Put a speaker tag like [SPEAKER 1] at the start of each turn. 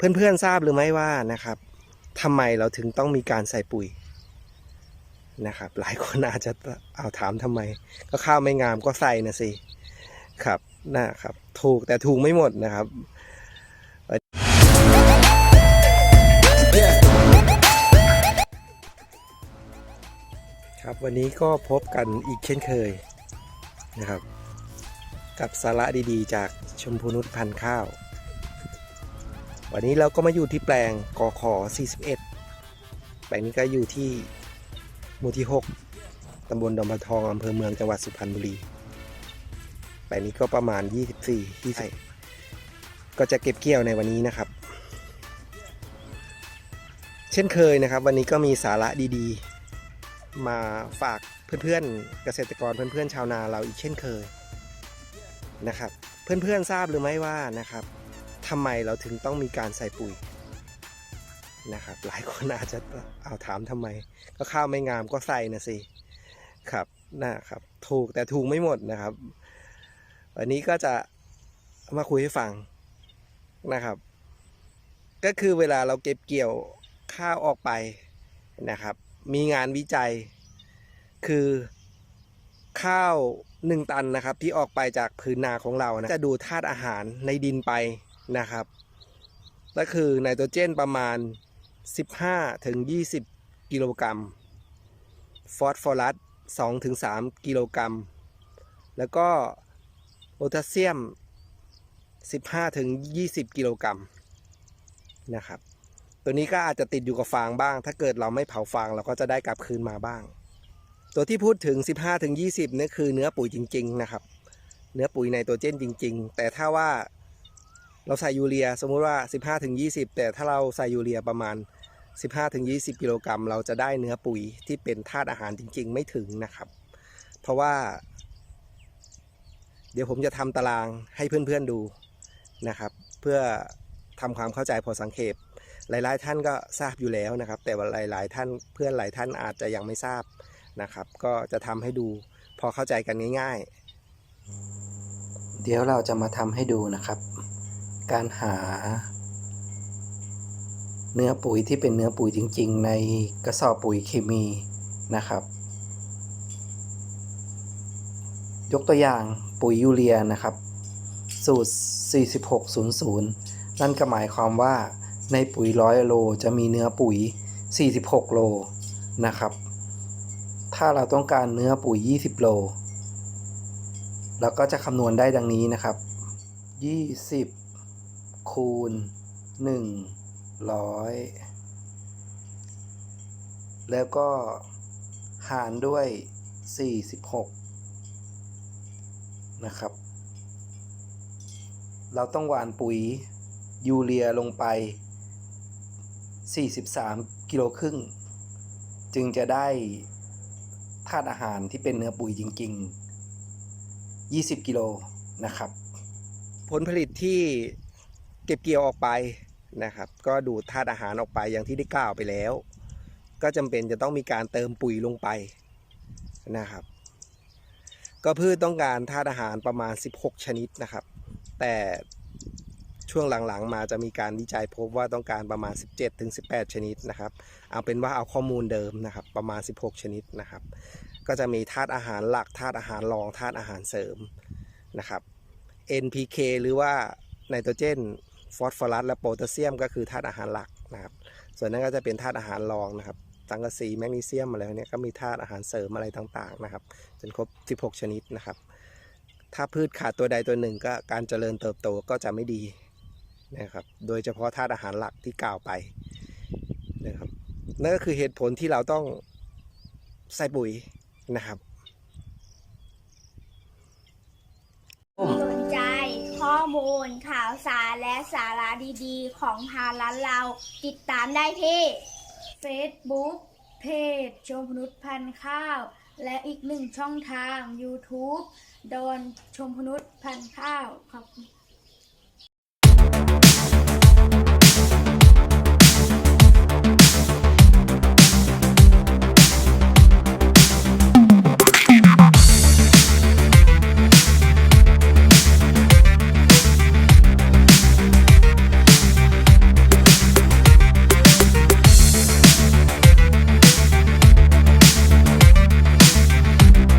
[SPEAKER 1] เพื่อนๆทราบหรือไม่ว่านะครับทำไมเราถึงต้องมีการใส่ปุ๋ยนะครับ หลายคนอาจจะเอาถามทำไม ก็ข้าวไม่งามก็ใส่นะสิครับนะครับ ถูกแต่ถูกไม่หมดนะครับครับวันนี้ก็พบกันอีกเช่นเคยนะครับ กับสาระดีๆ จากชมพูนุชพันธ์ข้าว วันนี้เราก็มาอยู่ที่แปลงกอขอ 41 แปลงนี้ก็อยู่ที่หมู่ที่ 6ตำบลดอนปะทองอำเภอเมืองจังหวัดสุพรรณบุรี แปลงนี้ก็ประมาณ 24ที่ใส่ก็จะเก็บเกี่ยวในวันนี้นะครับ เช่นเคยนะครับ วันนี้ก็มีสาระดีๆ มาฝากเพื่อนๆเกษตรกรเพื่อนๆชาวนาเราอีกเช่นเคยนะครับ เพื่อนๆทราบหรือไม่ว่านะครับ ทำไมเราถึงต้องมีการใส่ปุ๋ยนะครับ หลายคนอาจจะเอาถามทำไม ก็ข้าวไม่งามก็ใส่นะสิครับนะครับ ถูกแต่ถูกไม่หมดนะครับ วันนี้ก็จะมาคุยให้ฟังนะครับ ก็คือเวลาเราเก็บเกี่ยวข้าวออกไปนะครับ มีงานวิจัย คือข้าวหนึ่งตันนะครับ ที่ออกไปจากพื้นนาของเรานะจะดูธาตุอาหารในดินไป นะครับ ก็คือไนโตรเจนประมาณ 15ถึง20 กิโลกรัม ฟอสฟอรัส2ถึง3กิโลกรัม แล้วก็โพแทสเซียม 15ถึง20 กิโลกรัมนะครับ ตัวนี้ก็อาจจะติดอยู่กับฟางบ้าง ถ้าเกิดเราไม่เผาฟางเราก็จะได้กลับคืนมาบ้าง ตัวที่พูดถึง 15ถึง20นี่คือเนื้อปุ๋ยจริง ๆ นะครับ เนื้อปุ๋ยไนโตรเจนจริง ๆ แต่ถ้าว่า เราใส่ยูเรียสมมุติว่า 15ถึง20 แต่ถ้าเราใส่ยูเรียประมาณ 15ถึง20 กิโลกรัม เราจะได้เนื้อปุ๋ยที่เป็นธาตุอาหารจริง ๆ ไม่ถึงนะครับ เพราะว่า เดี๋ยวผมจะทำตารางให้เพื่อนๆดูนะครับ เพื่อทำความเข้าใจพอสังเขปหลายๆ ท่านก็ทราบอยู่แล้วนะครับ แต่ว่าหลาย ๆ ท่านเพื่อนหลายท่านอาจจะยังไม่ทราบนะครับ ก็จะทำให้ดูพอเข้าใจกันง่าย ๆ เดี๋ยวเราจะมาทำให้ดูนะครับ การหา เนื้อปุ๋ยที่เป็นเนื้อปุ๋ยจริง ๆ ในกระสอบปุ๋ยเคมีนะครับ ยกตัวอย่างปุ๋ยยูเรียนะครับ สูตร 4600 นั่นก็หมายความว่าในปุ๋ยร้อยโลจะมีเนื้อปุ๋ย 46 โลนะครับ ถ้าเราต้องการเนื้อปุ๋ย 20 โลเราก็จะคำนวณได้ดังนี้นะครับ 20 คูณ100แล้วก็หารด้วย 46 นะครับ เราต้องหว่านปุ๋ยยูเรียลงไป 43 กิโลครึ่ง จึงจะได้ธาตุอาหารที่เป็นเนื้อปุ๋ยจริง ๆ 20 กิโลนะครับ ผลผลิตที่ ก็บเกี่ยวออกไปนะครับ ก็ดูดธาตุอาหารออกไปอย่างที่ได้กล่าวไปแล้ว ก็จำเป็นจะต้องมีการเติมปุ๋ยลงไปนะครับ ก็พืชต้องการธาตุอาหารประมาณ 16 ชนิดนะครับ แต่ช่วงหลังๆ มาจะมีการวิจัยพบว่าต้องการประมาณ 17ถึง18 ชนิดนะครับ เอาเป็นว่าเอาข้อมูลเดิมนะครับ ประมาณ 16 ชนิดนะครับ ก็จะมีธาตุอาหารหลักธาตุอาหารรองธาตุอาหารเสริมนะครับ NPK หรือว่าไนโตรเจน ฟอสฟอรัสและโพแทสเซียม ก็คือธาตุอาหารหลักนะครับ ส่วนนั้นก็จะเป็นธาตุอาหารรองนะครับสังกะสีแมกนีเซียมอะไรเนี้ยก็มีธาตุอาหารเสริมอะไรต่างๆนะครับ จนครบ 16 ชนิดนะครับ ถ้าพืชขาดตัวใดตัวหนึ่งก็การเจริญเติบโตก็จะไม่ดีนะครับ โดยเฉพาะธาตุอาหารหลักที่กล่าวไปนะครับนั่นก็คือเหตุผลที่เราต้องใส่ปุ๋ยนะครับ
[SPEAKER 2] ข้อมูลข่าวสารและสาระดีๆ ของทางร้านเรา ติดตามได้ที่
[SPEAKER 3] Facebook เพจชมพนุษย์พันข้าว และอีกหนึ่งช่องทาง YouTube ดอนชมพนุษย์พันข้าวขอบคุณ